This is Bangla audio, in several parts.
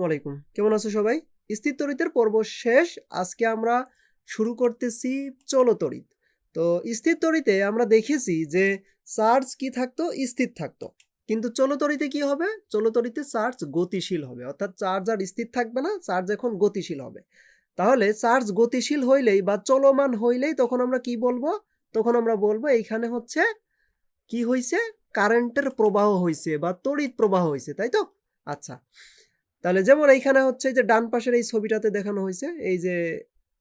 ওয়ালাইকুম। কেমন আছো সবাই? স্থির তড়িতের পর্ব শেষ। আজকে আমরা শুরু করতেছি চলতড়িৎ তো স্থির তড়িতে আমরা দেখেছি যে চার্জ কি থাকতো? স্থির থাকতো। কিন্তু চলতড়িতে কি হবে? চলতড়িতে চার্জ গতিশীল হবে। অর্থাৎ চার্জ আর স্থির থাকবে না, চার্জ এখন গতিশীল হবে। তাহলে চার্জ গতিশীল হইলেই বা চলমান হইলেই তখন আমরা কি বলব? তখন আমরা বলব এইখানে হচ্ছে কি হয়েছে কারেন্টের প্রবাহ হয়েছে বা তড়িৎ প্রবাহ হয়েছে তাই তো? আচ্ছা। তাহলে যেমন এইখানে হচ্ছে যে ডান পাশের এই ছবিটাতে দেখানো হয়েছে, এই যে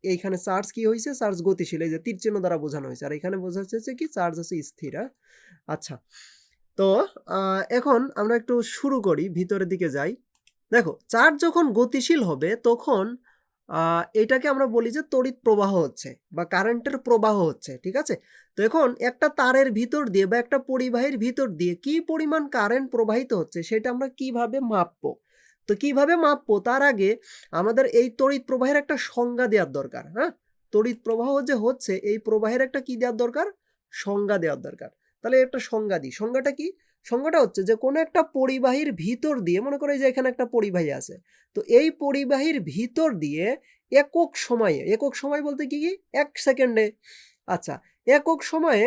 এইখানে চার্জ কি হয়েছে? চার্জ গতিশীল, এই যে তীর চিহ্ন দ্বারা বোঝানো হয়েছে। আর এখানে বোঝা যাচ্ছে কি চার্জ আছে স্থির হ্যাঁ? আচ্ছা তো এখন আমরা একটু শুরু করি, ভিতরের দিকে যাই। দেখো, চার্জ যখন গতিশীল হবে, তখন এটাকে আমরা বলি যে তড়িৎ প্রবাহ হচ্ছে বা কারেন্টের প্রবাহ হচ্ছে, ঠিক আছে? তো এখন একটা তারের ভিতর দিয়ে বা একটা পরিবাহীর ভিতর দিয়ে কি পরিমাণ কারেন্ট প্রবাহিত হচ্ছে, সেটা আমরা কীভাবে মাপবো? তো কীভাবে মাপবো? তার আগে আমাদের এই তড়িৎ প্রবাহের একটা সংজ্ঞা দেওয়ার দরকার হ্যাঁ? তড়িৎ প্রবাহ যে হচ্ছে, এই প্রবাহের একটা কি দেওয়ার দরকার? সংজ্ঞা দেওয়ার দরকার। তাহলে একটা সংজ্ঞা দিই। সংজ্ঞাটা কি? সংজ্ঞাটা হচ্ছে যে কোনো একটা পরিবাহীর ভিতর দিয়ে, মনে করো যে এখানে একটা পরিবাহী আছে, তো এই পরিবাহীর ভিতর দিয়ে একক সময়ে, একক সময় বলতে কি কি? এক সেকেন্ডে। আচ্ছা একক সময়ে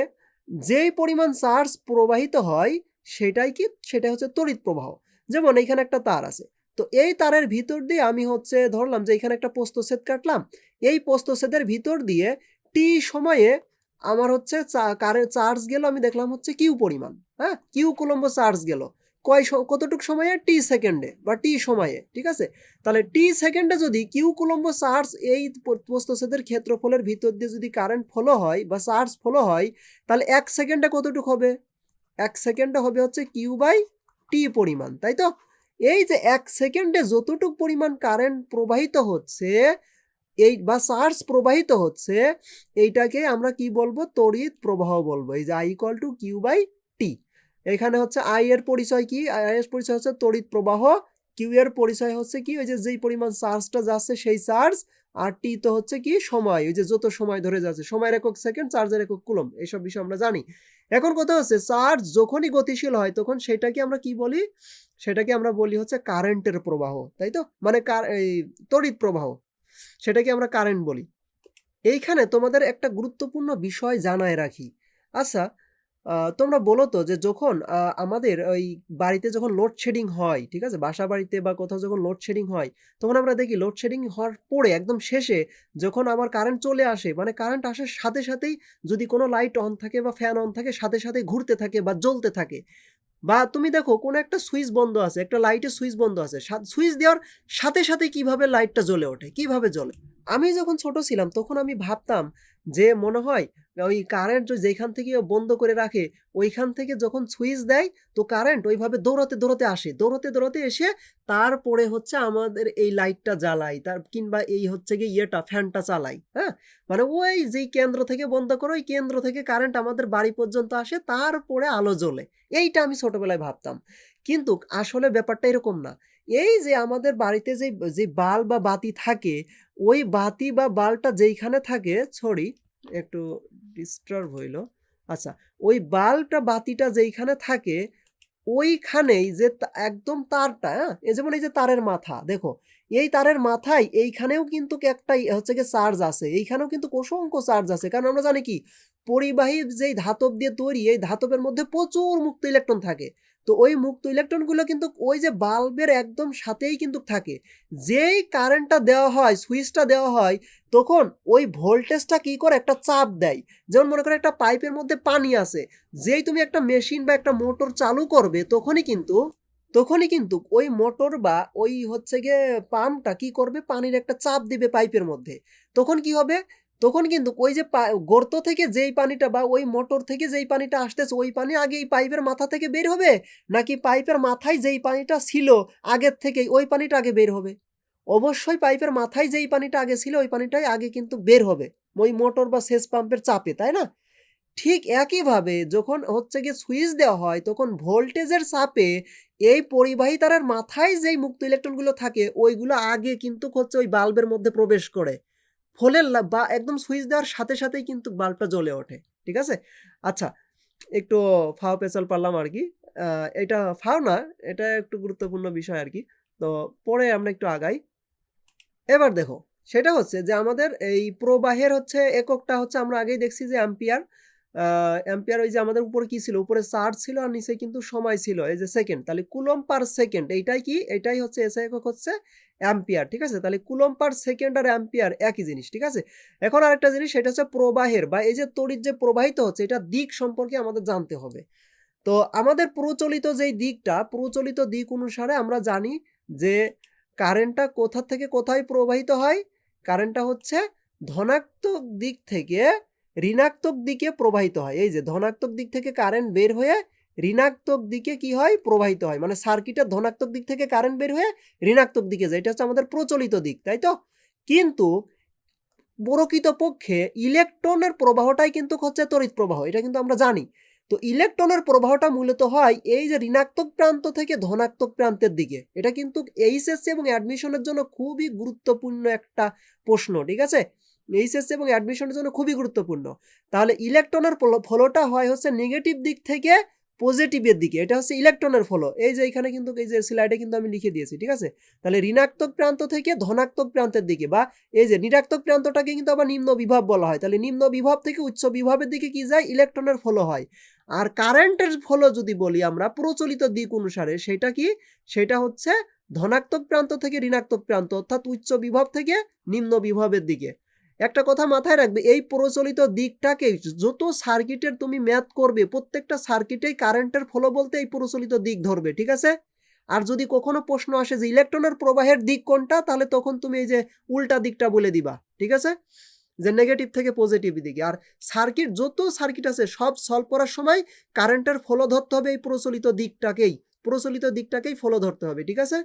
যেই পরিমাণ চার্জ প্রবাহিত হয়, সেটাই কি? সেটা হচ্ছে তড়িৎ প্রবাহ। যেমন এখানে একটা তার আছে তো এই তারের ভিতর দিয়ে আমি হচ্ছে ধরলাম যে এখানে একটা পোস্তছেদ কাটলাম। এই পোস্তছেদের ভিতর দিয়ে টি সময়ে আমার হচ্ছে কারের চার্জ গেল, আমি দেখলাম হচ্ছে কিউ পরিমাণ হ্যাঁ? কিউ কুলম্ব চার্জ গেল। কয় কতটুক সময়ে? টি সেকেন্ডে বা টি সময়ে, ঠিক আছে? তাহলে টি সেকেন্ডে যদি কিউ কুলম্ব চার্জ এই প- পোস্তছেদের ক্ষেত্রফলের ভিতর দিয়ে যদি কারেন্ট ফলো হয় বা চার্জ ফলো হয়, তাহলে এক সেকেন্ডে কতটুক হবে? এক সেকেন্ডে হবে হচ্ছে কিউ বাই টি পরিমাণ, তাই তো? এই যে এক সেকেন্ডে যতটুক পরিমাণ কারেন্ট প্রবাহিত হচ্ছে, এই বা চার্জ প্রবাহিত হচ্ছে, এইটাকে আমরা কি বলব? তড়িৎ প্রবাহ বলব। এই যে I equal to Q by T এখানে হচ্ছে আই এর পরিচয় কি? আই এর পরিচয় হচ্ছে তড়িৎ প্রবাহ। কিউ এর পরিচয় হচ্ছে কি? ওই যে যেই পরিমাণ চার্জটা যাচ্ছে সেই চার্জ আর টি তো হচ্ছে কি? সময়। ওই যে যত সময় ধরে যাচ্ছে। সময়ের একক সেকেন্ড চার্জের একক কুলম এইসব বিষয় আমরা জানি। এখন কথা হচ্ছে, চার্জ যখনই গতিশীল হয়, তখন সেটাকে আমরা কি বলি? সেটাকে আমরা বলি হচ্ছে কারেন্টের প্রবাহ, তাই তো? মানে এই তড়িৎ প্রবাহ, সেটাকে আমরা কারেন্ট বলি। এইখানে তোমাদের একটা গুরুত্বপূর্ণ বিষয় জানায় রাখি। আচ্ছা তোমরা বলো তো যে যখন আমাদের ওই বাড়িতে যখন লোডশেডিং হয়, ঠিক আছে? বাসা বাড়িতে বা কোথাও যখন লোডশেডিং হয়, তখন আমরা দেখি লোডশেডিং হওয়ার পরে, একদম শেষে যখন আমার কারেন্ট চলে আসে মানে কারেন্ট আসার সাথে সাথেই যদি কোনো লাইট অন থাকে বা ফ্যান অন থাকে, সাথে সাথে ঘুরতে থাকে বা জ্বলতে থাকে। বা তুমি দেখো, কোনো একটা সুইচ বন্ধ আছে, একটা লাইটের সুইচ বন্ধ আছে সুইচ দেওয়ার সাথে সাথে কীভাবে লাইটটা জ্বলে ওঠে, কীভাবে জ্বলে? আমি যখন ছোট ছিলাম, তখন আমি ভাবতাম যে মনে হয় ওই কারেন্ট যেখান থেকে বন্ধ করে রাখে, ওইখান থেকে যখন সুইচ দেয়, তো কারেন্ট ওইভাবে দৌড়াতে দৌড়াতে আসে। দৌড়াতে দৌড়াতে এসে তারপরে হচ্ছে আমাদের এই লাইটটা জ্বালাই, তার কিংবা এই হচ্ছে গিয়ে ইয়েটা ফ্যানটা চালাই হ্যাঁ? মানে ওই যেই কেন্দ্র থেকে বন্ধ করো, ওই কেন্দ্র থেকে কারেন্ট আমাদের বাড়ি পর্যন্ত আসে, তারপরে আলো জ্বলে। এইটা আমি ছোটবেলায় ভাবতাম। কিন্তু আসলে ব্যাপারটা এরকম না। এই যে আমাদের বাড়িতে যে যে বাল বা বাতি থাকে, ওই বাতি বা বালটা যেইখানে থাকে ছড়ি একটু ডিস্টার্ব হইল। আচ্ছা ওই বালটা বাতিটা যেইখানে থাকে, ওইখানেই যে একদম তারটা হ্যাঁ? এই যেমন এই যে তারের মাথা, দেখো, এই তারের মাথায় এইখানেও কিন্তু একটা ই- হচ্ছে গিয়ে চার্জ আছে, এইখানেও কিন্তু অসংখ্য চার্জ আছে। কারণ আমরা জানি কি, পরিবাহী যেই ধাতব দিয়ে তৈরি, এই ধাতবের মধ্যে প্রচুর মুক্ত ইলেকট্রন থাকে। তো ওই মুক্ত ইলেকট্রনগুলো কিন্তু ওই যে বাল্বের একদম সাথেই কিন্তু থাকে। যেই কারেন্টটা দেওয়া হয় সুইচটা দেওয়া হয়, তখন ওই ভোল্টেজটা কি করে একটা চাপ দেয়। যেমন মনে করো একটা পাইপের মধ্যে পানি আছে, যেই তুমি একটা মেশিন বা একটা মোটর চালু করবে, তখনই কিন্তু তখনই কিন্তু ওই মোটর বা ওই হচ্ছে গিয়ে পাম্পটা কি করবে? পানির একটা চাপ দিবে পাইপের মধ্যে। তখন কি হবে? তখন কিন্তু ওই যে গর্ত থেকে যেই পানিটা বা ওই মোটর থেকে যেই পানিটা আসতেছে, ওই পানি আগে এই পাইপের মাথা থেকে বের হবে? নাকি পাইপের মাথায় যেই পানিটা ছিল আগের থেকেই ওই পানিটা আগে বের হবে? অবশ্যই পাইপের মাথায় যেই পানিটা আগে ছিল, ওই পানিটাই আগে কিন্তু বের হবে। ওই মোটর বা সেচ পাম্পের চাপে, তাই না? ঠিক একইভাবে যখন হচ্ছে গিয়ে সুইচ দেওয়া হয়, তখন ভোল্টেজের চাপে এই পরিবাহী তারের মাথায় যেই মুক্ত ইলেকট্রনগুলো থাকে, ওইগুলো আগে কিন্তু হচ্ছে ওই বাল্বের মধ্যে প্রবেশ করে। ফলে লা- বা একদম সুইচ দেওয়ার সাথে সাথেই কিন্তু বাল্বটা জ্বলে ওঠে, ঠিক আছে? আচ্ছা একটু ফাও পেঁচাল পারলাম আর কি। এটা ফাও না, এটা একটু গুরুত্বপূর্ণ বিষয় আর কি। তো পরে আমরা একটু আগাই। এবার দেখো, সেটা হচ্ছে যে আমাদের এই প্রবাহের হচ্ছে এককটা হচ্ছে আমরা আগেই দেখছি যে অ্যাম্পিয়ার অ্যাম্পিয়ার ওই যে আমাদের উপরে কি ছিল? উপরে চার্জ ছিল আর নিচে কিন্তু সময় ছিল। এই যে সেকেন্ড তাহলে কুলম পার সেকেন্ড এইটাই কি? এটাই হচ্ছে এসআই একক হচ্ছে অ্যাম্পিয়ার ঠিক আছে? তাহলে কুলম পার সেকেন্ড আর অ্যাম্পিয়ার একই জিনিস, ঠিক আছে? এখন আরেকটা জিনিস, সেটা হচ্ছে প্রবাহের বা এই যে তড়িৎ যে প্রবাহিত হচ্ছে, এটা দিক সম্পর্কে আমাদের জানতে হবে। তো আমাদের প্রচলিত যেই দিকটা, প্রচলিত দিক অনুসারে আমরা জানি যে কারেন্টটা কোথা থেকে কোথায় প্রবাহিত হয়? কারেন্টটা হচ্ছে ধনাত্মক দিক থেকে ঋণাত্মক দিকে প্রবাহিত হয়। এই যে ধনাত্মক দিক থেকে কারেন্ট বের হয়ে ঋণাত্মক দিকে কি হয়? প্রবাহিত হয়। মানে সার্কিটের ধনাত্মক দিক থেকে কারেন্ট বের হয়ে ঋণাত্মক দিকে যায়। এটা হচ্ছে আমাদের প্রচলিত দিক, তাই তো? কিন্তু প্রকৃতপক্ষে ইলেকট্রনের প্রবাহটাই কিন্তু হচ্ছে তড়িৎ প্রবাহ, এটা কিন্তু আমরা জানি। তো ইলেকট্রনের প্রবাহটা মূলত হয় এই যে ঋণাত্মক প্রান্ত থেকে ধনাত্মক প্রান্তের দিকে। এটা কিন্তু এইচএসসি এবং অ্যাডমিশনের জন্য খুবই গুরুত্বপূর্ণ একটা প্রশ্ন, ঠিক আছে? এইচএসসি এবং অ্যাডমিশনের জন্য খুবই গুরুত্বপূর্ণ। তাহলে ইলেকট্রনের ফলোটা হয় হচ্ছে নেগেটিভ দিক থেকে পজিটিভের দিকে। এটা হচ্ছে ইলেকট্রনের ফলো। এই যে এখানে কিন্তু, এই যে স্লাইডে কিন্তু আমি লিখে দিয়েছি, ঠিক আছে? তাহলে ঋণাত্মক প্রান্ত থেকে ধনাত্মক প্রান্তের দিকে বা এই যে ঋণাত্মক প্রান্তটাকে কিন্তু আবার নিম্ন বিভব বলা হয়। তাহলে নিম্ন বিভব থেকে উচ্চ বিভবের দিকে কি যায়? ইলেকট্রনের ফলো হয়। আর কারেন্টের ফলো যদি বলি আমরা, প্রচলিত দিক অনুসারে সেটা কি? সেটা হচ্ছে ধনাত্মক প্রান্ত থেকে ঋণাত্মক প্রান্ত, অর্থাৎ উচ্চ বিভব থেকে নিম্ন বিভবের দিকে। একটা কথা মাথায় রাখবে, এই প্রচলিত দিকটাকে যত সার্কিটের তুমি ম্যাথ করবে, প্রত্যেকটা সার্কিটেই কারেন্টের ফলো বলতে এই প্রচলিত দিক ধরবে, ঠিক আছে? আর যদি কখনো প্রশ্ন আসে যে ইলেকট্রনের প্রবাহের দিক কোনটা, তাহলে তখন তুমি এই যে উল্টা দিকটা বলে দিবা, ঠিক আছে? যে নেগেটিভ থেকে পজিটিভ দিকে। আর সার্কিট যত সার্কিট আছে, সব সলভ করার সময় কারেন্টের ফলো ধরতে হবে এই প্রচলিত দিকটাকেই প্রচলিত দিকটাকেই ফলো ধরতে হবে, ঠিক আছে?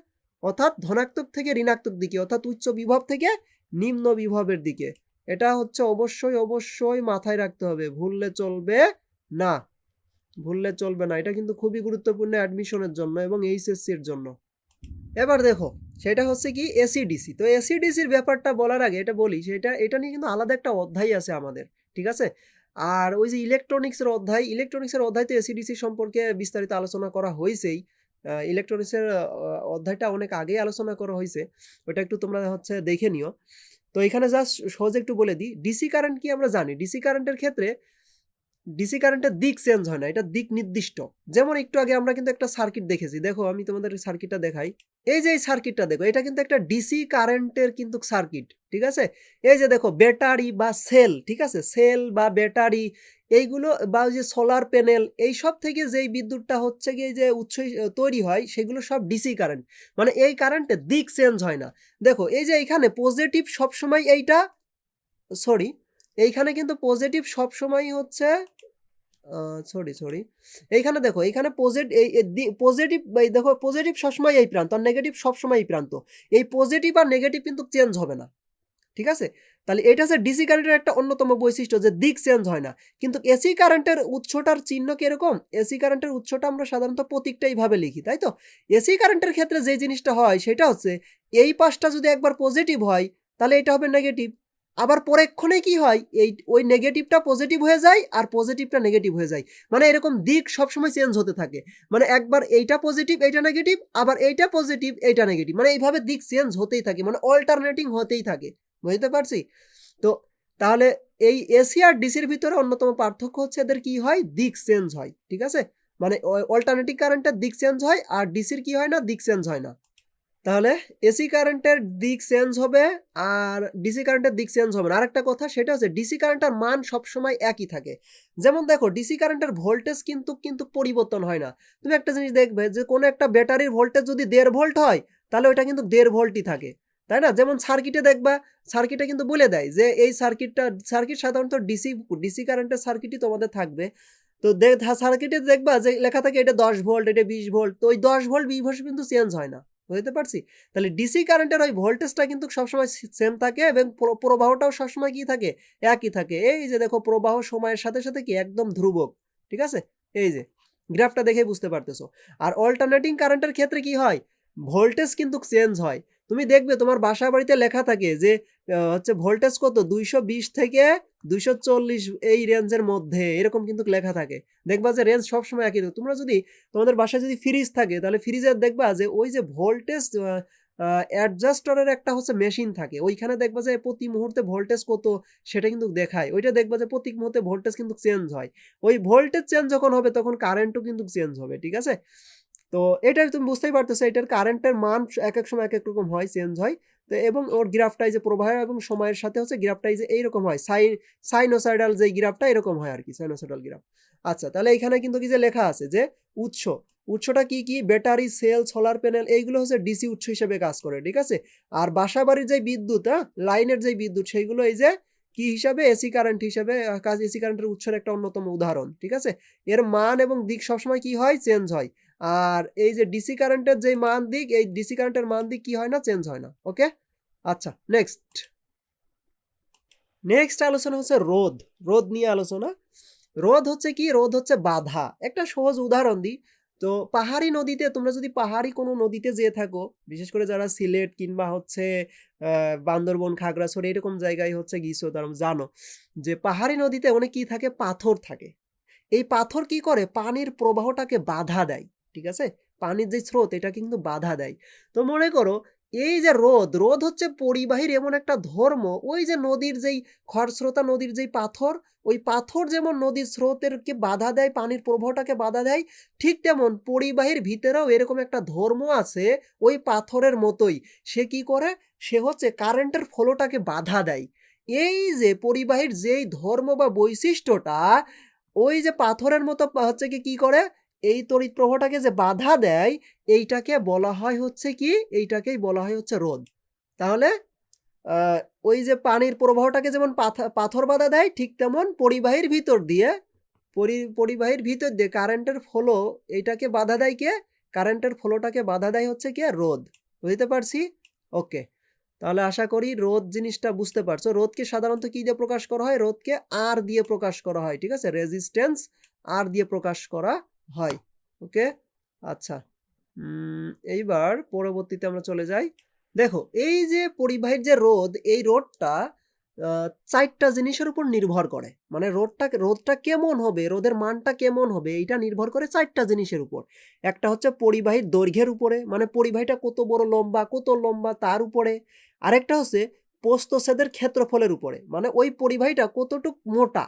অর্থাৎ ধনাত্মক থেকে ঋণাত্মক দিকে, অর্থাৎ উচ্চ বিভব থেকে নিম্ন বিভবের দিকে। এটা হচ্ছে অবশ্যই অবশ্যই মাথায় রাখতে হবে। ভুললে চলবে না। ভুললে চলবে না। এটা কিন্তু খুবই গুরুত্বপূর্ণ অ্যাডমিশনের জন্য এবং এইচএসসির জন্য। এবার দেখো, সেটা হচ্ছে কি এসিডিসি। তো এসিডিসির ব্যাপারটা বলার আগে এটা বলি, সেটা, এটা নিয়ে কিন্তু আলাদা একটা অধ্যায় আছে আমাদের, ঠিক আছে? আর ওই যে ইলেকট্রনিক্সের অধ্যায় ইলেকট্রনিক্সের অধ্যায় তো এসিডিসি সম্পর্কে বিস্তারিত আলোচনা করা হয়েছেই। ইলেকট্রনিক্সের অধ্যায়টা অনেক আগেই আলোচনা করা হয়েছে। ওটা একটু তোমরা হচ্ছে দেখে নিও। তো এখানে জাস্ট সহজে একটু বলে দিই। ডিসি কারেন্ট কি আমরা জানি? ডিসি কারেন্টের ক্ষেত্রে ডিসি কারেন্টের দিক চেঞ্জ হয় না, এটা দিক নির্দিষ্ট। যেমন একটু আগে আমরা কিন্তু একটা সার্কিট দেখেছি। দেখো, আমি তোমাদের সার্কিটটা দেখাই। এই যে এই সার্কিটটা দেখো, এটা কিন্তু একটা ডিসি কারেন্টের কিন্তু সার্কিট ঠিক আছে? এই যে দেখো ব্যাটারি বা সেল ঠিক আছে? সেল বা ব্যাটারি এইগুলো বা যে সোলার প্যানেল এই সব থেকে যেই বিদ্যুৎটা হচ্ছে গিয়ে যে উৎস তৈরি হয়, সেগুলো সব ডিসি কারেন্ট মানে এই কারেন্টের দিক চেঞ্জ হয় না। দেখো, এই যে এখানে পজিটিভ সবসময় এইটা সরি এইখানে কিন্তু পজিটিভ সবসময় হচ্ছে সরি সরি এইখানে দেখো, এইখানে পজিটিভ এই পজিটিভ দেখো পজিটিভ সবসময় এই প্রান্ত, আর নেগেটিভ সবসময় এই প্রান্ত। এই পজিটিভ আর নেগেটিভ কিন্তু চেঞ্জ হবে না। ঠিক আছে? তাহলে এটা হচ্ছে ডিসি কারেন্টের একটা অন্যতম বৈশিষ্ট্য যে দিক চেঞ্জ হয় না। কিন্তু এসি কারেন্টের উৎসটার চিহ্ন কীরকম? এসি কারেন্টের উৎসটা আমরা সাধারণত প্রতীকটা এইভাবে লিখি, তাই তো? এসি কারেন্টের ক্ষেত্রে যে জিনিসটা হয় সেটা হচ্ছে এই পাশটা যদি একবার পজিটিভ হয়, তাহলে এটা হবে নেগেটিভ আবার পরেক্ষণে কি হয়? এই, ওই নেগেটিভটা পজিটিভ হয়ে যায় আর পজিটিভটা নেগেটিভ হয়ে যায়। মানে এরকম দিক সবসময় চেঞ্জ হতে থাকে। মানে একবার এইটা পজিটিভ এইটা নেগেটিভ আবার এইটা পজিটিভ এইটা নেগেটিভ মানে এইভাবে দিক চেঞ্জ হতেই থাকে। মানে অল্টারনেটিং হতেই থাকে। বুঝতে পারছি? তো তাহলে এই এসি আর ডিসির ভিতরে অন্যতম পার্থক্য হচ্ছে এদের কি হয়? দিক চেঞ্জ হয়, ঠিক আছে? মানে অল্টারনেটিভ কারেন্টের দিক চেঞ্জ হয় আর ডিসির কি হয় না? দিক চেঞ্জ হয় না। তাহলে এসি কারেন্টের দিক চেঞ্জ হবে আর ডিসি কারেন্টের দিক চেঞ্জ হবে না। আরেকটা কথা সেটা হচ্ছে ডিসি কারেন্টের মান সবসময় একই থাকে। যেমন দেখো ডিসি কারেন্টের ভোল্টেজ কিন্তু কিন্তু পরিবর্তন হয় না। তুমি একটা জিনিস দেখবে যে কোনো একটা ব্যাটারির ভোল্টেজ যদি দেড় ভোল্ট হয়, তাহলে ওটা কিন্তু দেড় ভোল্টই থাকে। তাই না? যেমন সার্কিটে দেখবা সার্কিটে কিন্তু বলে দেয় যে এই সার্কিটটা সার্কিট সাধারণত ডিসি ডিসি কারেন্টের সার্কিটই তোমাদের থাকবে। তো সার্কিটে দেখবা যে লেখা থাকে এটা দশ ভোল্ট এটা বিশ ভোল্ট তো ওই দশ ভোল্ট বিশ ভোল্ট কিন্তু চেঞ্জ হয় না, বুঝতে পারছি? তাহলে ডিসি কারেন্টের ওই ভোল্টেজটা কিন্তু সবসময় সেম থাকে এবং প্রবাহটাও সবসময় কি থাকে? একই থাকে। এই যে দেখো প্রবাহ সময়ের সাথে সাথে কি একদম ধ্রুবক, ঠিক আছে? এই যে গ্রাফটা দেখে বুঝতে পারতেছো। আর অল্টারনেটিং কারেন্টের ক্ষেত্রে কি হয়? ভোল্টেজ কিন্তু চেঞ্জ হয়। তুমি দেখবে তোমার বাসা বাড়িতে লেখা থাকে যে হচ্ছে ভোল্টেজ কত? দুইশো বিশ থেকে দুইশো চল্লিশ এই রেঞ্জের মধ্যে, এরকম কিন্তু লেখা থাকে। দেখবা যে রেঞ্জ সবসময় একই। তোমরা যদি, তোমাদের বাসায় যদি ফ্রিজ থাকে, তাহলে ফ্রিজের দেখবা যে ওই যে ভোল্টেজ অ্যাডজাস্টারের একটা হচ্ছে মেশিন থাকে। ওইখানে দেখবা যে প্রতি মুহূর্তে ভোল্টেজ কত সেটা কিন্তু দেখায়। ওইটা দেখবা যে প্রতি মুহূর্তে ভোল্টেজ কিন্তু চেঞ্জ হয়। ওই ভোল্টেজ চেঞ্জ যখন হবে, তখন কারেন্টও কিন্তু চেঞ্জ হবে, ঠিক আছে? তো এটা তুমি বুঝতেই পারতেছো, এটার কারেন্টের মান এক এক সময় এক এক রকম হয় চেঞ্জ হয়। তো এবং ওর গ্রাফটা এই যে প্রবাহ এবং সময়ের সাথে হচ্ছে গ্রাফটাই যে এইরকম হয় সাইন সাইনোসাইডাল যে গ্রাফটা এরকম হয় আর কি সাইনোসাইডাল গ্রাফ আচ্ছা তাহলে এখানে কিন্তু কি যে লেখা আছে যে উৎস, উৎসটা কি কি? ব্যাটারি সেল সোলার প্যানেল এইগুলো হচ্ছে ডিসি উৎস হিসেবে কাজ করে, ঠিক আছে? আর বাসা বাড়ির যে বিদ্যুৎ হ্যাঁ লাইনের যে বিদ্যুৎ সেইগুলো এই যে কি হিসাবে? এসি কারেন্ট হিসাবে কাজ এসি কারেন্টের উৎসের একটা অন্যতম উদাহরণ, ঠিক আছে? এর মান এবং দিক সবসময় কি হয়? চেঞ্জ হয়। আর এই যে ডিসি কারেন্টের যে মান দিক, এই ডিসি কারেন্টের মান দিক কি হয় না? চেঞ্জ হয় না ওকে আচ্ছা নেক্সট নেক্সট আলোচনা হচ্ছে রোদ রোদ নিয়ে আলোচনা। রোদ হচ্ছে কি? রোদ হচ্ছে বাধা। একটা সহজ উদাহরণ দিই। তো পাহাড়ি নদীতে তোমরা যদি পাহাড়ি কোনো নদীতে যেয়ে থাকো, বিশেষ করে যারা সিলেট কিংবা হচ্ছে বান্দরবন, খাগড়াছড়ি, এরকম জায়গায় হচ্ছে গিয়েছো, তারা জানো যে পাহাড়ি নদীতে অনেক কি থাকে, পাথর থাকে। এই পাথর কি করে? পানির প্রবাহটাকে বাধা দেয়। ঠিক আছে? পানির যে স্রোত, এটা কিন্তু বাধা দেয়। তো মনে করো, এই যে রোদ রোদ হচ্ছে পরিবাহীর এমন একটা ধর্ম। ওই যে নদীর যেই খরস্রোতা, নদীর যেই পাথর, ওই পাথর যেমন নদীর স্রোতেরকে বাধা দেয়, পানির প্রবাহটাকে বাধা দেয়, ঠিক তেমন পরিবাহীর ভিতরেও এরকম একটা ধর্ম আছে ওই পাথরের মতোই। সে কি করে? সে হচ্ছে কারেন্টের ফলোটাকে বাধা দেয়। এই যে পরিবাহীর যেই ধর্ম বা বৈশিষ্ট্যটা, ওই যে পাথরের মতো হচ্ছে কি কি করে? এই তড়িৎ প্রবাহটাকে যে বাধা দেয়, এইটাকে বলা হয় হচ্ছে কি? এইটাকেই বলা হয় হচ্ছে রোদ তাহলে ওই যে পানির প্রবাহটাকে যেমন পাথ- পাথর বাধা দেয়, ঠিক তেমন পরিবাহীর ভিতর দিয়ে, পরি, পরিবাহীর ভিতর দিয়ে কারেন্টের ফ্লো এইটাকে বাধা দেয় কে? কারেন্টের ফ্লোটাকে বাধা দেয় হচ্ছে কি? রোদ বুঝতে পারছি? ওকে। তাহলে আশা করি রোদ জিনিসটা বুঝতে পারছ। রোদকে সাধারণত কি দিয়ে প্রকাশ করা হয়? রোদকে আর দিয়ে প্রকাশ করা হয়, ঠিক আছে? রেজিস্ট্যান্স আর দিয়ে প্রকাশ করা হয় ওকে আচ্ছা এইবার পরবর্তীতে আমরা চলে যাই। দেখো, এই যে পরিবাহীর যে রোদ এই রোদটা চারটা জিনিসের উপর নির্ভর করে। মানে রোদটা রোদটা কেমন হবে রোদের মানটা কেমন হবে, এইটা নির্ভর করে চারটা জিনিসের উপর। একটা হচ্ছে পরিবাহীর দৈর্ঘ্যের উপরে মানে পরিবাহীটা কত বড় লম্বা, কত লম্বা তার উপরে। আরেকটা হচ্ছে পোস্তছেদের ক্ষেত্রফলের উপরে। মানে ওই পরিবাহীটা কতটুক মোটা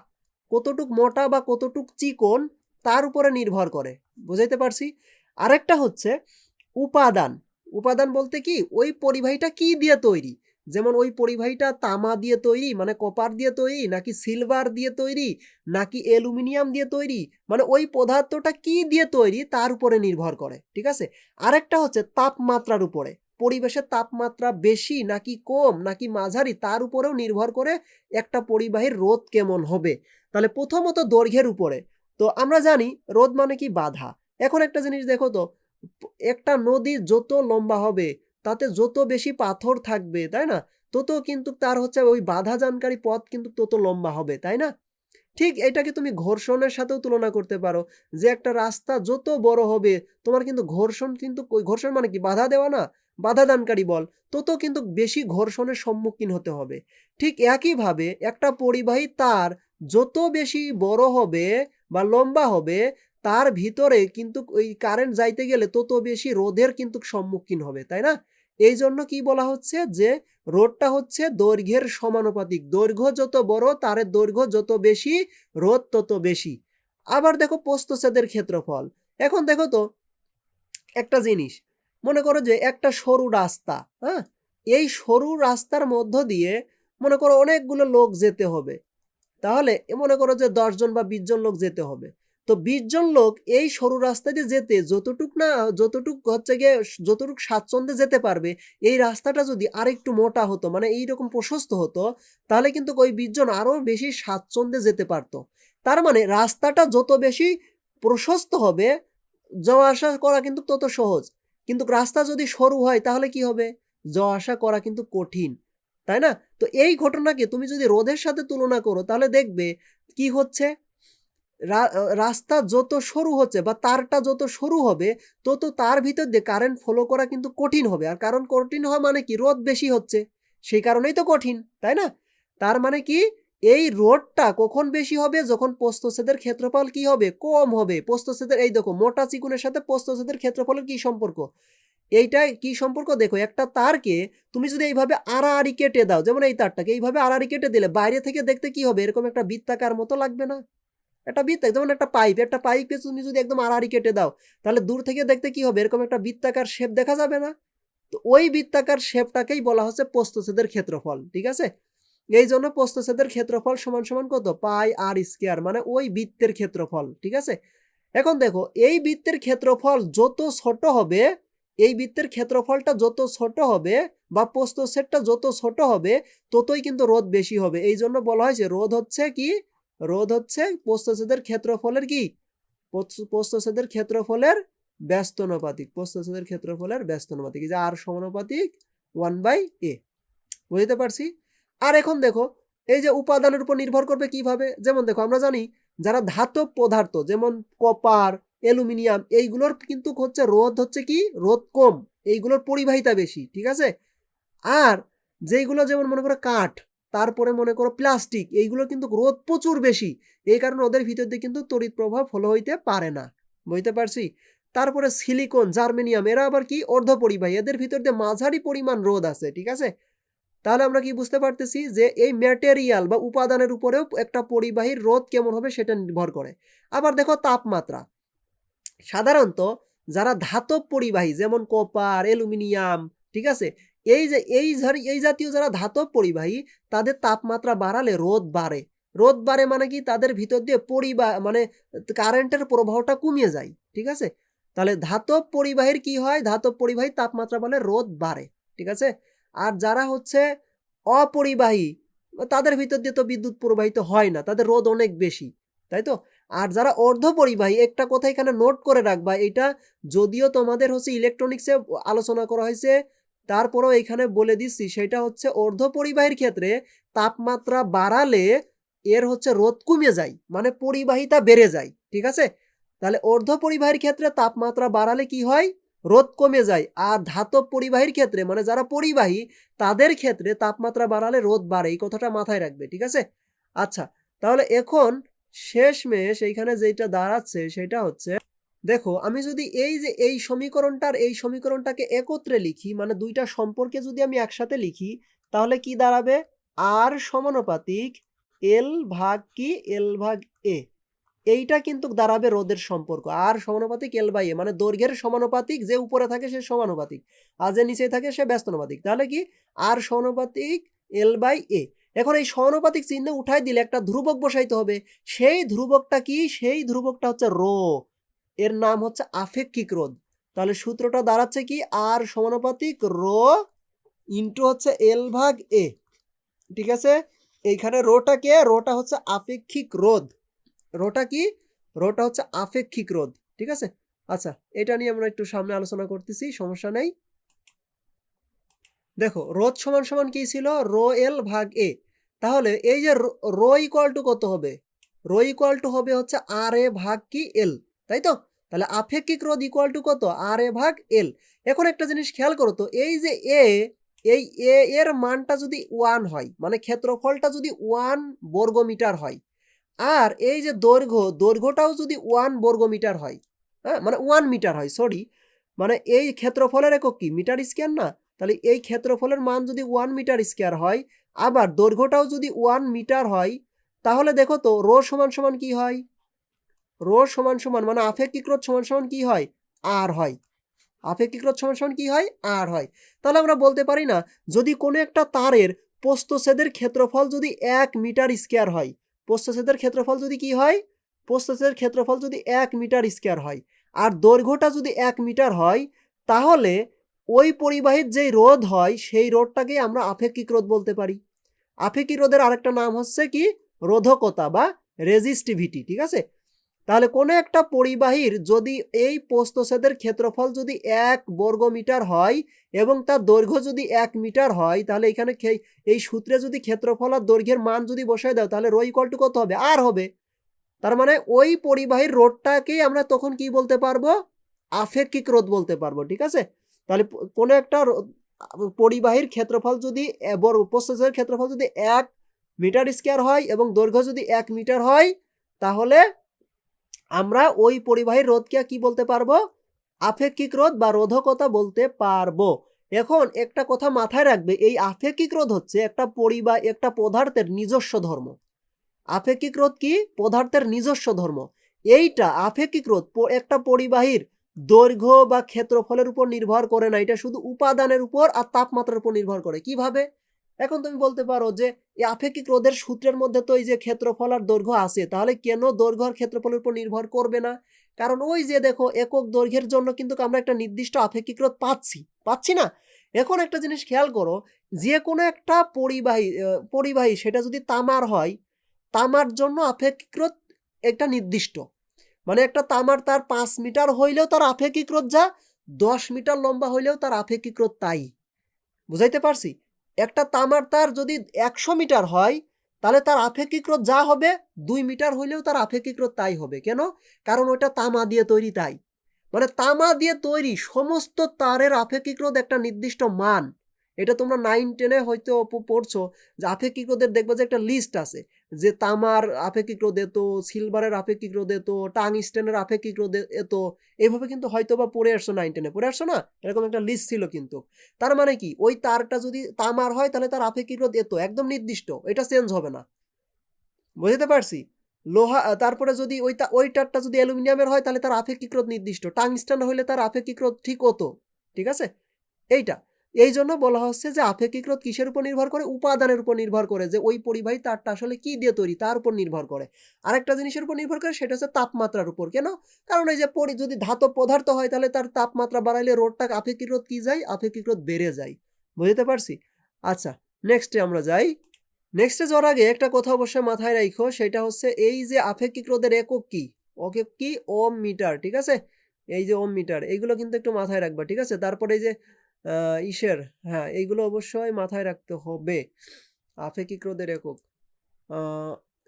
কতটুক মোটা বা কতটুক চিকন তার উপরে নির্ভর করে। বুঝাইতে পারছি? আরেকটা হচ্ছে উপাদান। উপাদান বলতে কি? ওই পরিবাহীটা কি দিয়ে তৈরি? যেমন ওই পরিবাহীটা তামা দিয়ে তৈরি মানে কপার দিয়ে তৈরি, নাকি সিলভার দিয়ে তৈরি, নাকি অ্যালুমিনিয়াম দিয়ে তৈরি মানে ওই পদার্থটা কি দিয়ে তৈরি, তার উপরে নির্ভর করে, ঠিক আছে? আরেকটা হচ্ছে তাপমাত্রার উপরে। পরিবেশের তাপমাত্রা বেশি নাকি কম নাকি মাঝারি, তার উপরেও নির্ভর করে একটা পরিবাহীর রোধ কেমন হবে। তাহলে প্রথমত দৈর্ঘ্যের উপরে। তো আমরা জানি রোদ মানে কি বাধা। এখন একটা জিনিস দেখো তো, একটা নদী যত লম্বা হবে, তাতে যত বেশি পাথর থাকবে, তাই না? তত কিন্তু তার হচ্ছে ওই বাধা জানকারী পথ কিন্তু তত লম্বা হবে, তাই না? ঠিক এটাকে তুমি ঘর্ষণের সাথেও তুলনা করতে পারো, যে একটা রাস্তা যত বড় হবে, তোমার কিন্তু ঘর্ষণ কিন্তু ওই ঘর্ষণ মানে কি? বাধা দেওয়া না, বাধা দানকারী বল, তত কিন্তু বেশি ঘর্ষণের সম্মুখীন হতে হবে। ঠিক একইভাবে একটা পরিবাহী তার যত বেশি বড় হবে বা লম্বা হবে, তার ভিতরে কিন্তু ওই কারেন্ট যাইতে গেলে তত বেশি রোধের কিন্তু সম্মুখীন হবে, তাই না? এই জন্য কি বলা হচ্ছে যে, রোধটা হচ্ছে দৈর্ঘ্যের সমানুপাতিক। দৈর্ঘ্য যত বড়, তার দৈর্ঘ্য যত বেশি, রোধ তত বেশি। আবার দেখো পোস্তছেদের ক্ষেত্রফল। এখন দেখো তো, একটা জিনিস, মনে করো যে একটা সরু রাস্তা হ্যাঁ? এই সরু রাস্তার মধ্য দিয়ে মনে করো অনেকগুলো লোক যেতে হবে। তাহলে মনে করো যে দশজন বা বিশ জন লোক যেতে হবে। তো বিশ জন লোক এই সরু রাস্তা দিয়ে যেতে যতটুক না, যতটুক হচ্ছে গিয়ে যতটুক স্বাচ্ছন্দ্যে যেতে পারবে, এই রাস্তাটা যদি আরেকটু মোটা হতো মানে এইরকম প্রশস্ত হতো, তাহলে কিন্তু ওই বিশ জন আরও বেশি স্বাচ্ছন্দ্যে যেতে পারতো। তার মানে রাস্তাটা যত বেশি প্রশস্ত হবে, যাওয়া আসা করা কিন্তু তত সহজ। কিন্তু রাস্তা যদি সরু হয় তাহলে কি হবে? যাওয়া আসা করা কিন্তু কঠিন। তাই না? তো এই ঘটনাকে তুমি যদি রোদের সাথে তুলনা করো, তাহলে দেখবে কি হচ্ছে? রাস্তা যত সরু হচ্ছে বা তারটা যত সরু হবে, তত তার ভিতর দিয়ে কারেন্ট ফলো করা কিন্তু কঠিন হবে। আর কারণ কঠিন হওয়া মানে কি? রোদ বেশি হচ্ছে। সেই কারণেই তো কঠিন, তাই না? তার মানে কি? এই রোডটা কখন বেশি হবে? যখন পোস্তছেদের ক্ষেত্রফল কি হবে? কম হবে। পোস্তছেদের এই দেখো, মোটা চিকুনের সাথে পোস্তছেদের ক্ষেত্রফলের কি সম্পর্ক? এইটা কি সম্পর্ক? দেখো, একটা তারকে তুমি যদি এইভাবে আড়াআড়ি কেটে দাও, যেমন এই তারটাকে, এইভাবে আড়াআড়ি কেটে দিলে বাইরে থেকে দেখতে কি হবে? এরকম একটা বৃত্তাকার মতো লাগবে না? একটা বৃত্ত, যেমন একটা পাইপ, একটা পাইপকে তুমি যদি একদম আড়াআড়ি কেটে দাও, তাহলে দূর থেকে দেখতে কি হবে? এরকম একটা বৃত্তাকার শেপ দেখা যাবে না? তো ওই বৃত্তাকার শেপটাকেই বলা হচ্ছে পোস্তছেদের ক্ষেত্রফল, ঠিক আছে? এই জন্য পোস্তছেদের ক্ষেত্রফল সমান সমান কত? পাই আর স্কোয়ার মানে ওই বৃত্তের ক্ষেত্রফল, ঠিক আছে? এখন দেখো, এই বৃত্তের ক্ষেত্রফল যত ছোট হবে এই বৃত্তের ক্ষেত্রফলটা যত ছোট হবে বা পোস্তছেদটা যত ছোট হবে, ততই কিন্তু রোদ বেশি হবে। এই জন্য বলা হয়েছে রোদ হচ্ছে কি? রোদ হচ্ছে পোস্তছেদের ক্ষেত্রফলের কি? পোস্তছেদের ক্ষেত্রফলের ব্যস্তনুপাতিক পোস্তছেদের ক্ষেত্রফলের ব্যস্তনুপাতিক। যে আর সমানুপাতিক ওয়ান বাই এ বুঝতে পারছি? আর এখন দেখো, এই যে উপাদানের উপর নির্ভর করবে কীভাবে? যেমন দেখো, আমরা জানি যারা ধাতব পদার্থ, যেমন কপার অ্যালুমিনিয়াম, এইগুলোর কিন্তু হচ্ছে রোধ হচ্ছে কি? রোধ কম, এইগুলোর পরিবাহিতা বেশি, ঠিক আছে? আর যেইগুলো যেমন মনে করো কাঠ, তারপরে মনে করো প্লাস্টিক এইগুলো কিন্তু রোদ প্রচুর বেশি, এই কারণে ওদের ভিতর দিয়ে কিন্তু তড়িৎ প্রভাব ফলো হইতে পারে না, বুঝতে পারছি? তারপরে সিলিকন জার্মেনিয়াম এরা আবার কি? অর্ধপরিবাহী, এদের ভিতর দিয়ে মাঝারি পরিমাণ রোদ আছে, ঠিক আছে? তাহলে আমরা কি বুঝতে পারতেছি যে এই ম্যাটেরিয়াল বা উপাদানের উপরেও একটা পরিবাহীর রোধ কেমন হবে সেটা নির্ভর করে। আবার দেখো তাপমাত্রা সাধারণত যারা ধাতব পরিবাহী, যেমন কপার, অ্যালুমিনিয়াম, ঠিক আছে? এই যে, এই এই জাতীয় যারা ধাতব পরিবাহী, তাদের তাপমাত্রা বাড়ালে রোদ বাড়ে। রোদ বাড়ে মানে কি? তাদের ভিতর দিয়ে পরিবা মানে কারেন্টের প্রবাহটা কমিয়ে যায়, ঠিক আছে? তাহলে ধাতব পরিবাহীর কি হয়? ধাতব পরিবাহী তাপমাত্রা বলে রোদ বাড়ে, ঠিক আছে? আর যারা হচ্ছে অপরিবাহী, তাদের ভিতর দিয়ে তো বিদ্যুৎ প্রবাহিত হয় না, তাদের রোদ অনেক বেশি, তাই তো? আর যারা অর্ধপরিবাহী, একটা কথা এখানে নোট করে রাখবা, এটা যদিও তোমাদের হচ্ছে ইলেকট্রনিক্সে আলোচনা করা হয়েছে, তারপরেও এখানে বলে দিচ্ছি, সেটা হচ্ছে অর্ধপরিবাহীর ক্ষেত্রে তাপমাত্রা বাড়ালে এর হচ্ছে রোদ কমে যায় মানে পরিবাহিতা বেড়ে যায়, ঠিক আছে? তাহলে অর্ধপরিবাহীর ক্ষেত্রে তাপমাত্রা বাড়ালে কি হয়? রোদ কমে যায়, আর ধাতব পরিবাহীর ক্ষেত্রে মানে যারা পরিবাহী, তাদের ক্ষেত্রে তাপমাত্রা বাড়ালে রোদ বাড়ে, এই কথাটা মাথায় রাখবে, ঠিক আছে? আচ্ছা তাহলে এখন শেষমেশ এইখানে যেটা দাঁড়াচ্ছে সেটা হচ্ছে, দেখো আমি যদি এই যে এই সমীকরণটার এই সমীকরণটাকে একত্রে লিখি মানে দুইটা সম্পর্কে যদি আমি একসাথে লিখি, তাহলে কি দাঁড়াবে? আর সমানুপাতিক এল ভাগ কি? এল ভাগ এ। এইটা কিন্তু দাঁড়াবে রোদের সম্পর্ক। আর সমানুপাতিক এল বাই এ মানে দৈর্ঘ্যের সমানুপাতিক, যে উপরে থাকে সে সমানুপাতিক, আর যে নিচে থাকে সে ব্যস্তনুপাতিক। তাহলে কি? আর সমানুপাতিক এল বাই এ। এখন এই সমানুপাতিক চিহ্ন উঠাই দিলে একটা ধ্রুবক বসাইতে হবে। সেই ধ্রুবকটা কি? সেই ধ্রুবকটা হচ্ছে রো। এর নাম হচ্ছে আপেক্ষিক রোধ। তাহলে সূত্রটা দাঁড়াচ্ছে কি? আর সমানুপাতিক রো ইন্টু হচ্ছে এল ভাগ এ। ঠিক আছে? এইখানে রোটা কে রোটা হচ্ছে আপেক্ষিক রোধ। রোটা কি? রোটা হচ্ছে আপেক্ষিক রোধ। ঠিক আছে? আচ্ছা এটা নিয়ে আমরা একটু সামনে আলোচনা করতেছি, সমস্যা নেই। দেখো, রোধ সমান সমান কি ছিল? রো এল ভাগ এ। তাহলে এই যে রো ইকুয়াল টু কত হবে? রো ইকুয়াল টু হবে হচ্ছে আর এ ভাগ কি এল, তাই তো? তাহলে আপেক্ষিক রোধ ইকুয়াল টু কত? আর এ ভাগ এল। এখন একটা জিনিস খেয়াল করো তো, এই যে এ, এই এ এর মানটা যদি ওয়ান হয় মানে ক্ষেত্রফলটা যদি ওয়ান বর্গ মিটার হয়, আর এই যে দৈর্ঘ্য, দৈর্ঘ্যটাও যদি ওয়ান বর্গ মিটার হয় হ্যাঁ? মানে ওয়ান মিটার হয় সরি মানে এই ক্ষেত্রফলের একক কি? মিটার স্কোয়ার না? তাহলে এই ক্ষেত্রফলের মান যদি ওয়ান মিটার স্কোয়ার হয়, আবার দৈর্ঘ্যটাও যদি ওয়ান মিটার হয়, তাহলে দেখো তো রো সমান সমান কি হয়? রো সমান সমান মানে আপেক্ষিক রোধ সমান সমান কি হয়? আর হয়। আপেক্ষিক রোধ সমান সমান কি হয়? আর হয়। তাহলে আমরা বলতে পারি না, যদি কোনো একটা তারের পোস্তছেদের ক্ষেত্রফল যদি এক মিটার স্কোয়ার হয় পোস্তছেদের ক্ষেত্রফল যদি কি হয়? পোস্তছেদের ক্ষেত্রফল যদি এক মিটার স্কোয়ার হয়, আর দৈর্ঘ্যটা যদি এক মিটার হয়, তাহলে ওই পরিবাহীর যেই রোধ হয়, সেই রোধটাকে আমরা আপেক্ষিক রোধ বলতে পারি। আপেক্ষিক রোধের আরেকটা নাম হচ্ছে কি? রোধকতা বা রেজিস্টিভিটি ঠিক আছে? তাহলে কোনো একটা পরিবাহীর যদি এই পোস্তছেদের ক্ষেত্রফল যদি এক বর্গ মিটার হয় এবং তার দৈর্ঘ্য যদি এক মিটার হয়, তাহলে এখানে এই সূত্রে যদি ক্ষেত্রফল আর দৈর্ঘ্যের মান যদি বসায় দাও, তাহলে রো ইকুয়াল টু কত হবে? আর হবে। তার মানে ওই পরিবাহীর রোধটাকেই আমরা তখন কি বলতে পারব? আপেক্ষিক রোধ বলতে পারব, ঠিক আছে? তাহলে কোনো একটা পরিবাহীর ক্ষেত্রফল যদি বড় প্রস্থের ক্ষেত্রফল যদি এক মিটার স্কোয়ার হয় এবং দৈর্ঘ্য যদি এক মিটার হয়, তাহলে আমরা ওই পরিবাহীর রোধকে কি বলতে পারব? আপেক্ষিক রোধ বা রোধকতা বলতে পারব। এখন একটা কথা মাথায় রাখবে, এই আপেক্ষিক রোধ হচ্ছে একটা পরিবাহ একটা পদার্থের নিজস্ব ধর্ম। আপেক্ষিক রোধ কি? পদার্থের নিজস্ব ধর্ম। এইটা আপেক্ষিক রোধ একটা পরিবাহীর দৈর্ঘ্য বা ক্ষেত্রফলের উপর নির্ভর করে না। এটা শুধু উপাদানের উপর আর তাপমাত্রার উপর নির্ভর করে। কীভাবে? এখন তুমি বলতে পারো যে, এই আপেক্ষিক রোধের সূত্রের মধ্যে তো এই যে ক্ষেত্রফল আর দৈর্ঘ্য আছে, তাহলে কেন দৈর্ঘ্য আর ক্ষেত্রফলের উপর নির্ভর করবে না? কারণ ওই যে দেখো, একক দৈর্ঘ্যের জন্য কিন্তু আমরা একটা নির্দিষ্ট আপেক্ষিক রোধ পাচ্ছি। পাচ্ছি না? এখন একটা জিনিস খেয়াল করো যে কোনো একটা পরিবাহী পরিবাহী, সেটা যদি তামার হয়, তামার জন্য আপেক্ষিক রোধ একটা নির্দিষ্ট। মানে একটা তামার তার পাঁচ মিটার হইলেও তার আপেক্ষিক রোধ যা, দশ মিটার লম্বা হইলেও তার আপেক্ষিক রোধ তাই। বুঝাইতে পারছি? একটা তামার তার যদি একশো মিটার হয়, তাহলে তার আপেক্ষিক রোধ যা হবে, দুই মিটার হইলেও তার আপেক্ষিক রোধ তাই হবে। কেন? কারণ ওটা তামা দিয়ে তৈরি তাই। মানে তামা দিয়ে তৈরি সমস্ত তারের আপেক্ষিক রোধ একটা নির্দিষ্ট মান। এটা তোমরা নাইন টেনে হয়তো পড়ছো যে আপেক্ষিক রোধের দেখবে যে একটা লিস্ট আছে। যে তামার আপেক্ষিক রোধ এত সিলভারের আপেক্ষিক রোধ এত টাংস্টেনের আপেক্ষিক রোধ এত এইভাবে কিন্তু হয়তো বা পড়ে আসছো নাইন টেনে পড়ে আসছো না? এরকম একটা লিস্ট ছিল কিন্তু। তার মানে কি? ওই তারটা যদি তামার হয়, তাহলে তার আপেক্ষিক রোধ এত, একদম নির্দিষ্ট। এটা চেঞ্জ হবে না। বুঝতে পারছি? লোহা, তারপরে যদি ওই ওই তারটা যদি অ্যালুমিনিয়ামের হয়, তাহলে তার আপেক্ষিক রোধ নির্দিষ্ট। টাংস্টেন হলে তার আপেক্ষিক রোধ ঠিক হতো ঠিক আছে? এইটা। এই জন্য বলা হচ্ছে যে আপেক্ষিক রোধ কিসের উপর নির্ভর করে? উপাদানের উপর নির্ভর করে। যে ওই পরিবাহী তারটা আসলে কি দিয়ে তৈরি? তার উপর নির্ভর করে। আরেকটা জিনিসের উপর নির্ভর করে সেটা হচ্ছে তাপমাত্রার উপর। কেন? কারণ এই যে পরি, যদি ধাতব পদার্থ হয় তাহলে তার তাপমাত্রা বাড়াইলে রোধটা আপেক্ষিক রোধ কি যায়? আপেক্ষিক রোধ বেড়ে যায়। বুঝতে পারছি? আচ্ছা নেক্সটে আমরা যাই। নেক্সটে যাওয়ার আগে একটা কথা অবশ্যই মাথায় রাখো সেটা হচ্ছে এই যে আপেক্ষিক রোধের একক কি? ওকে কি? ওম মিটার, ঠিক আছে? এই যে ওম মিটার, এইগুলো কিন্তু একটু মাথায় রাখবা, ঠিক আছে? তারপরে এই যে ইসের হ্যাঁ এইগুলো অবশ্যই মাথায় রাখতে হবে। আপেক্ষিক রোধের একক।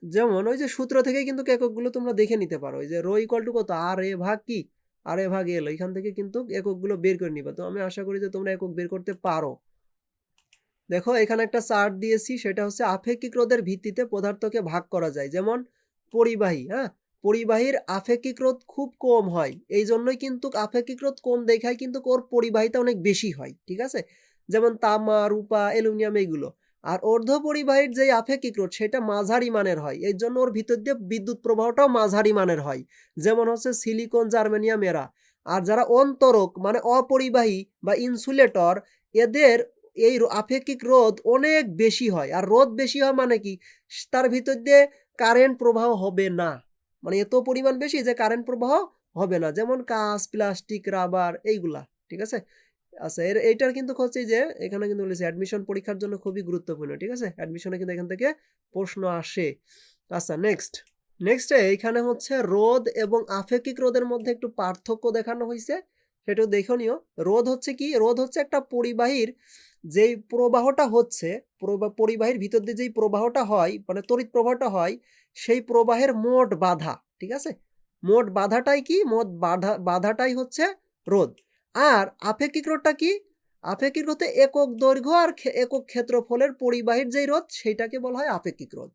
যেমন ওই যে সূত্র থেকে কিন্তু এককগুলো তোমরা দেখে নিতে পারো। ওই যে রো ইকুয়াল টু কত? আর এ ভাগ কি? আর এ ভাগ এল। এখান থেকে কিন্তু এককগুলো বের করে নিবা। তো আমি আশা করি যে তোমরা একক বের করতে পারো। দেখো, এখানে একটা চার্ট দিয়েছি। সেটা হচ্ছে আপেক্ষিক রোধের ভিত্তিতে পদার্থকে ভাগ করা যায়। যেমন পরিবাহী হ্যাঁ? পরিবাহীর আপেক্ষিক রোধ খুব কম হয়। এই জন্যই কিন্তু আপেক্ষিক রোধ কম দেখায় কিন্তু ওর পরিবাহিতা অনেক বেশি হয়, ঠিক আছে? যেমন তামা, রূপা, অ্যালুমিনিয়াম এইগুলো আর অর্ধ পরিবাহীর যে আপেক্ষিক রোধ সেটা মাঝারি মানের হয়। এই জন্য ওর ভিতর দিয়ে বিদ্যুৎ প্রবাহটাও মাঝারি মানের হয়। যেমন হচ্ছে সিলিকন, জার্মেনিয়াম এরা। আর যারা অন্তরক মানে অপরিবাহী বা ইনসুলেটর, এদের এই আপেক্ষিক রোধ অনেক বেশি হয়। আর রোধ বেশি হয় মানে কি? তার ভিতর দিয়ে কারেন্ট প্রবাহ হবে না। মানে এত পরিমাণ বেশি যে কারেন্ট প্রবাহ হবে না। যেমন কাঁচ প্লাস্টিক রাবার এইগুলা, ঠিক আছে? আচ্ছা এর, এইটার কিন্তু হচ্ছে যে, এখানে কিন্তু বলেছে অ্যাডমিশন পরীক্ষার জন্য খুবই গুরুত্বপূর্ণ, ঠিক আছে? অ্যাডমিশনে কিন্তু এখান থেকে প্রশ্ন আসে। আচ্ছা নেক্সট নেক্সটে এইখানে হচ্ছে রোদ এবং আপেক্ষিক রোদের মধ্যে একটু পার্থক্য দেখানো হয়েছে সেটাও দেখনীয় রোধ হচ্ছে কি? রোদ হচ্ছে একটা পরিবাহীর যেই প্রবাহটা হচ্ছে, প্রবা- পরিবাহীর ভিতর দিয়ে যেই প্রবাহটা হয় মানে তড়িৎ প্রবাহটা হয় সেই প্রবাহের মোট বাধা, ঠিক আছে? মোট বাধাটাই কি? মোট বাধা, বাধাটাই হচ্ছে রোধ। আর আপেক্ষিক রোধটা কি? আপেক্ষিক রোধে একক দৈর্ঘ্য আর একক ক্ষেত্রফলের পরিবাহীর যেই রোধ, সেইটাকে বলা হয় আপেক্ষিক রোধ।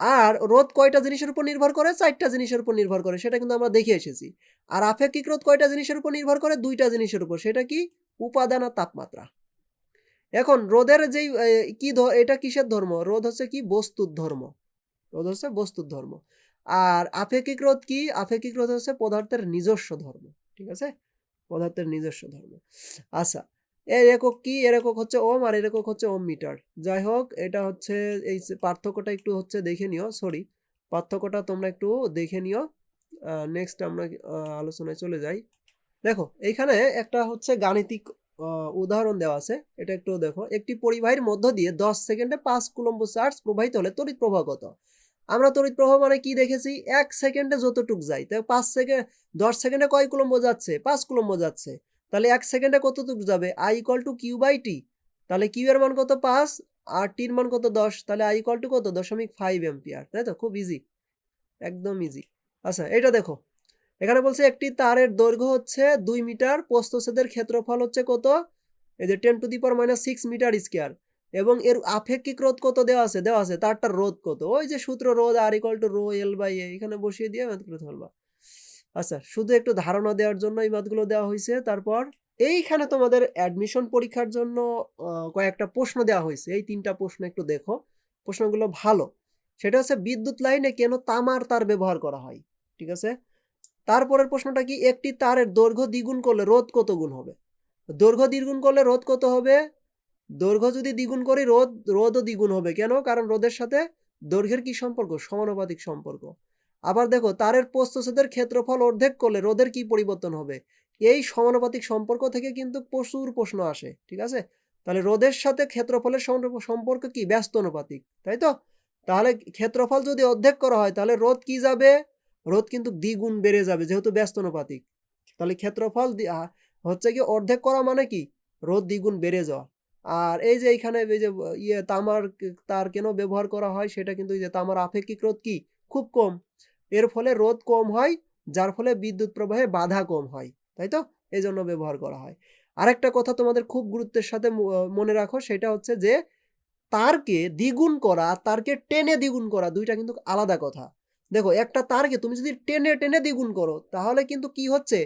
আর রোধ কয়টা জিনিসের উপর নির্ভর করে? চারটা জিনিসের উপর নির্ভর করে, সেটা কিন্তু আমরা দেখে এসেছি। আর আপেক্ষিক রোধ কয়টা জিনিসের উপর নির্ভর করে? দুইটা জিনিসের উপর, সেটা কি? উপাদান আর তাপমাত্রা। এখন রোদের যেই কি এটা কিসের ধর্ম? রোধ হচ্ছে কি? বস্তুর ধর্ম। রোধ হচ্ছে বস্তুর ধর্ম। আর আপেক্ষিক রোধ কি? আপেক্ষিক রোধ হচ্ছে পদার্থের নিজস্ব ধর্ম, ঠিক আছে? পদার্থের নিজস্ব ধর্ম। আচ্ছা এর একক কি? এর একক হচ্ছে ওম আর এর একক হচ্ছে ওম মিটার যাই হোক, এটা হচ্ছে এই পার্থক্যটা একটু হচ্ছে দেখে নিও সরি পার্থক্যটা তোমরা একটু দেখে নিও। নেক্সট আমরা আলোচনায় চলে যাই। দেখো এইখানে একটা হচ্ছে গাণিতিক উদাহরণ দেওয়া আছে, এটা একটু দেখো। একটি পরিবাহীর মধ্য দিয়ে দশ সেকেন্ডে পাঁচ কুলম্ব চার্জ প্রবাহিত হলে তড়িৎ প্রবাহ কত? আমরা তড়িৎ প্রবাহ মানে কি দেখেছি? এক সেকেন্ডে যতটুক যায়। তাই পাঁচ সেকেন্ড দশ সেকেন্ডে কয় কুলম্ব যাচ্ছে? পাঁচ কুলম্ব যাচ্ছে। তাহলে এক সেকেন্ডে কতটুকু যাবে? I equal to Q by T তাহলে কিউ এর মান কত? পাঁচ। আর টির মান কত? দশ। তাহলে আই ইকুয়াল টু কত? দশমিক ফাইভ এম্পিয়ার তাই তো? খুব ইজি একদম ইজি আচ্ছা এটা দেখো। এখানে বলছে একটি তারের দৈর্ঘ্য হচ্ছে দুই মিটার। প্রস্থচ্ছেদের ক্ষেত্রফল হচ্ছে কত? এই যে ten to the power minus six metre square এবং এর আপেক্ষিক রোধ কত দেওয়া আছে? দেওয়া আছে তারটার রোধ কত? ওই যে সূত্র রোধ R equal to rho L by A এখানে বসিয়ে দিয়ে ম্যাথ করে ফেলবা আচ্ছা শুধু একটু ধারণা দেওয়ার জন্য এই ম্যাথগুলো দেওয়া হয়েছে তারপর এইখানে তোমাদের অ্যাডমিশন পরীক্ষার জন্য কয়েকটা প্রশ্ন দেওয়া হয়েছে এই তিনটা প্রশ্ন একটু দেখো। প্রশ্নগুলো ভালো। সেটা হচ্ছে বিদ্যুৎ লাইনে কেন তামার তার ব্যবহার করা হয়? ঠিক আছে? তারপরের প্রশ্নটা কি? একটি তারের দৈর্ঘ্য দ্বিগুণ করলে রোধ কত গুণ হবে? দৈর্ঘ্য দ্বিগুণ করলে রোধ কত হবে? দৈর্ঘ্য যদি দ্বিগুণ করি রোদ রোধও দ্বিগুণ হবে। কেন? কারণ রোদের সাথে দৈর্ঘ্যের কি সম্পর্ক? সমানুপাতিক সম্পর্ক। আবার দেখো, তারের প্রস্থচ্ছেদের ক্ষেত্রফল অর্ধেক করলে রোধের কি পরিবর্তন হবে? এই সমানুপাতিক সম্পর্ক থেকে কিন্তু প্রচুর প্রশ্ন আসে, ঠিক আছে? তাহলে রোধের সাথে ক্ষেত্রফলের সম্পর্ক কি? ব্যস্ত অনুপাতিক, তাই তো? তাহলে ক্ষেত্রফল যদি অর্ধেক করা হয়, তাহলে রোদ কি যাবে? রোদ কিন্তু দ্বিগুণ বেড়ে যাবে, যেহেতু ব্যস্ত অনুপাতিক। তাহলে ক্ষেত্রফল হচ্ছে কি অর্ধেক করা মানে কি? রোদ দ্বিগুণ বেড়ে যাওয়া। আর এই যে এইখানে এই যে ইয়ে তামার তার কেন ব্যবহার করা হয় সেটা কিন্তু এই যে তামার আপেক্ষিক রোধ কি? খুব কম। এর ফলে রোধ কম হয়, যার ফলে বিদ্যুৎ প্রবাহে বাধা কম হয়, তাই তো? এই জন্য ব্যবহার করা হয়। আরেকটা কথা তোমাদের খুব গুরুত্বের সাথে মনে রাখো, সেটা হচ্ছে যে তারকে দ্বিগুণ করা, তারকে টেনে দ্বিগুণ করা দুইটা কিন্তু আলাদা কথা। দেখো, একটা তারকে তুমি যদি টেনে টেনে দ্বিগুণ করো, তাহলে কিন্তু কি হচ্ছে?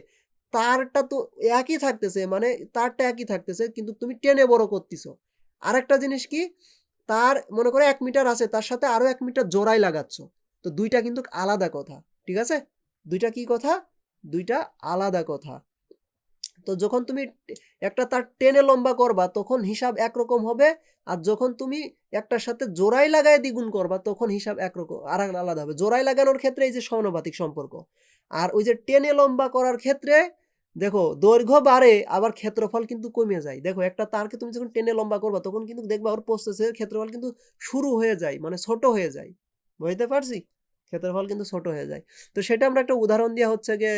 তারটা তো একই থাকতেছে মানে তারটা একই থাকতেছে, কিন্তু তুমি টেনে বড় করতেছো। আরেকটা জিনিস কি? তার মনে করো এক মিটার আছে, তার সাথে আরও এক মিটার জোড়াই লাগাচ্ছ। তো দুইটা কিন্তু আলাদা কথা, ঠিক আছে? দুইটা কি কথা? দুইটা আলাদা কথা। তো যখন তুমি একটা তার টেনে লম্বা করবা, তখন হিসাব একরকম হবে, আর যখন তুমি একটার সাথে জোড়াই লাগায় দ্বিগুণ করবা, তখন হিসাব একরকম, আর আলাদা হবে। জোড়াই লাগানোর ক্ষেত্রে এই যে সমানুপাতিক সম্পর্ক, আর ওই যে টেনে লম্বা করার ক্ষেত্রে দেখো, দৈর্ঘ্য বাড়ে, আবার ক্ষেত্রফল কিন্তু কমে যায়। দেখো, একটা তারকে তুমি যখন টেনে লম্বা করবা, তখন কিন্তু দেখবা ওর প্রসেসের ক্ষেত্রফল কিন্তু শুরু হয়ে যায় মানে ছোট হয়ে যায়। বুঝতে পারছি? ক্ষেত্রফল কিন্তু ছোট হয়ে যায়। তো সেটা আমরা একটা উদাহরণ দিয়ে হচ্ছে গিয়ে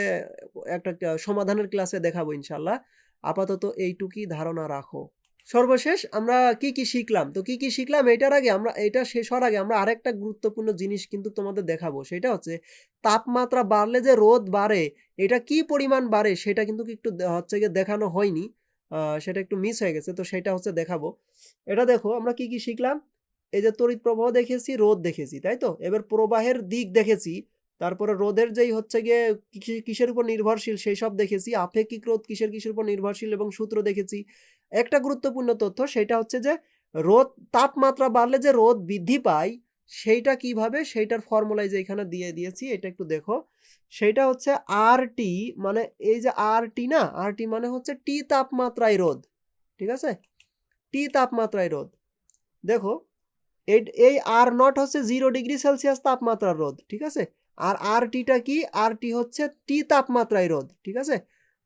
একটা সমাধানের ক্লাসে দেখাবো ইনশাল্লাহ আপাতত এইটুকুই ধারণা রাখো। সর্বশেষ আমরা কি কি শিখলাম? তো কি কি শিখলাম? এটার আগে আমরা, এটা শেষ হওয়ার আগে আমরা আরেকটা গুরুত্বপূর্ণ জিনিস কিন্তু তোমাদের দেখাবো। সেটা হচ্ছে তাপমাত্রা বাড়লে যে রোদ বাড়ে, এটা কি পরিমাণ বাড়ে সেটা কিন্তু একটু হচ্ছে গিয়ে দেখানো হয়নি। সেটা একটু মিস হয়ে গেছে, তো সেটা হচ্ছে দেখাবো। এটা দেখো, আমরা কি কি শিখলাম? এই যে তড়িৎ প্রবাহ দেখেছি, রোদ দেখেছি, তাই তো? এবার প্রবাহের দিক দেখেছি, তারপরে রোদের যেই হচ্ছে গিয়ে কিসে- কিসের উপর নির্ভরশীল সেই সব দেখেছি, আপেক্ষিক রোধ কিসের কিসের উপর নির্ভরশীল এবং সূত্র দেখেছি। একটা গুরুত্বপূর্ণ তথ্য সেটা হচ্ছে যে রোদ, তাপমাত্রা বাড়লে যে রোদ বৃদ্ধি পায়, সেইটা কীভাবে? সেইটার ফর্মুলায় যে এখানে দিয়ে দিয়েছি, এটা একটু দেখো। সেইটা হচ্ছে আর টি মানে এই যে আর টি না আর টি মানে হচ্ছে টি তাপমাত্রায় রোদ, ঠিক আছে? টি তাপমাত্রায় রোদ। দেখো, এই আর নট হচ্ছে জিরো ডিগ্রি সেলসিয়াস তাপমাত্রার রোদ, ঠিক আছে? আর আর টিটা কি? আর টি হচ্ছে টি তাপমাত্রায় রোদ, ঠিক আছে?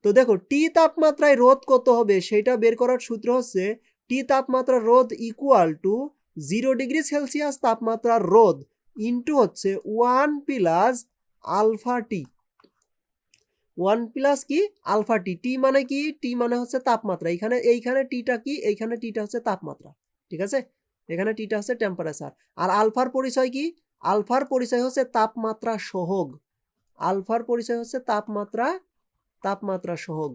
তো দেখো টি তাপমাত্রায় রোধ কত হবে সেটা বের করার সূত্র হচ্ছে টি তাপমাত্রার রোধ equal to zero degree Celsius তাপমাত্রার রোদ ইন্টু হচ্ছে one plus alpha T one plus কি? আলফা টি টি মানে কি? টি মানে হচ্ছে তাপমাত্রা। এখানে, এইখানে টিটা কি? এইখানে টিটা হচ্ছে তাপমাত্রা। ঠিক আছে? এখানে টিটা হচ্ছে টেম্পারেচার আর আলফার পরিচয় কি? আলফার পরিচয় হচ্ছে তাপমাত্রা সহগ। আলফার পরিচয় হচ্ছে তাপমাত্রা তাপমাত্রা সহগ।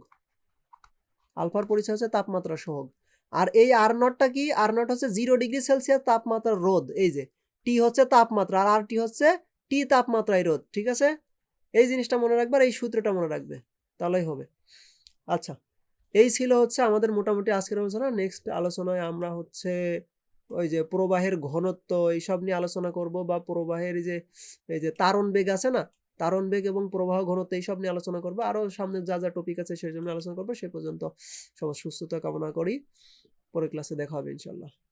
আলফার পরিচয় হচ্ছে তাপমাত্রা সহগ। আর এই আর নটটা কি? আর নট হচ্ছে জিরো ডিগ্রি সেলসিয়াস তাপমাত্রার রোদ এই যে, টি হচ্ছে তাপমাত্রা আর আর টি হচ্ছে টি তাপমাত্রায় রোদ ঠিক আছে? এই জিনিসটা মনে রাখবে আর এই সূত্রটা মনে রাখবে। তাহলেই হবে। আচ্ছা এই ছিল হচ্ছে আমাদের মোটামুটি আজকের আলোচনা। নেক্সট আলোচনায় আমরা হচ্ছে ওই যে প্রবাহের ঘনত্ব এইসব নিয়ে আলোচনা করব বা প্রবাহের যে, এই যে তারণ বেগ আছে না? তারণ বেগ এবং প্রবাহ ঘনত্ব এইসব নিয়ে আলোচনা করব। আরও সামনে যা যা টপিক আছে সেই জন্য আলোচনা করব। সে পর্যন্ত সবার সুস্থতা কামনা করি। পরের ক্লাসে দেখা হবে ইনশাল্লাহ